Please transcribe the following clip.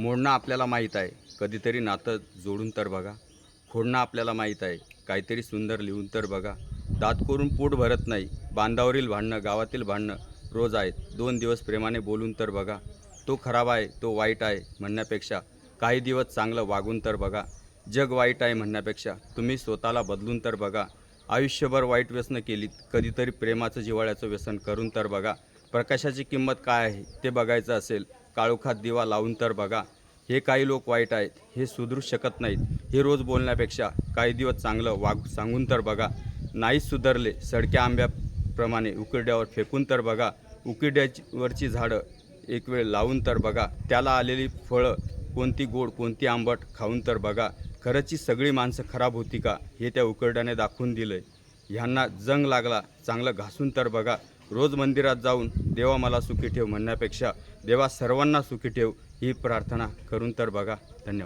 मोडणं आपल्याला माहीत आहे. कधीतरी नातं जोडून तर बघा. खोडणं आपल्याला माहीत आहे. काहीतरी सुंदर लिहून तर बघा. दात करून पोट भरत नाही. बांधावरील भांडणं गावातील भांडणं रोज आहेत. दोन दिवस प्रेमाने बोलून तर बघा. तो खराब आहे तो वाईट आहे म्हणण्यापेक्षा काही दिवस चांगलं वागून तर बघा. जग वाईट आहे म्हणण्यापेक्षा तुम्ही स्वतःला बदलून तर बघा. आयुष्यभर वाईट व्यसनं केलीत. कधीतरी प्रेमाचं जिव्हाळ्याचं व्यसन करून तर बघा. प्रकाशाची किंमत काय आहे ते बघायचं असेल. काळोखात दिवा लावून तर बघा. हे काही लोक वाईट आहेत हे सुधरू शकत नाहीत. हे रोज बोलण्यापेक्षा काही दिवस चांगलं वाग सांगून तर बघा. नाहीच सुधारले सडक्या आंब्याप्रमाणे उकिरड्यावर फेकून तर बघा. उकिरड्यावरची झाडं एक वेळ लावून तर बघा. त्याला आलेली फळं कोणती गोड कोणती आंबट खाऊन तर बघा. खरंची सगळी माणसं खराब होती का? हे त्या उकरड्याने दाखवून दिलंय. ह्यांना जंग लागला चांगलं घासून तर बघा. रोज मंदिरात जाऊन देवा मला सुखी ठेव म्हणण्यापेक्षा देवा सर्वांना सुखी ठेव ही प्रार्थना करून तर बघा. धन्यवाद.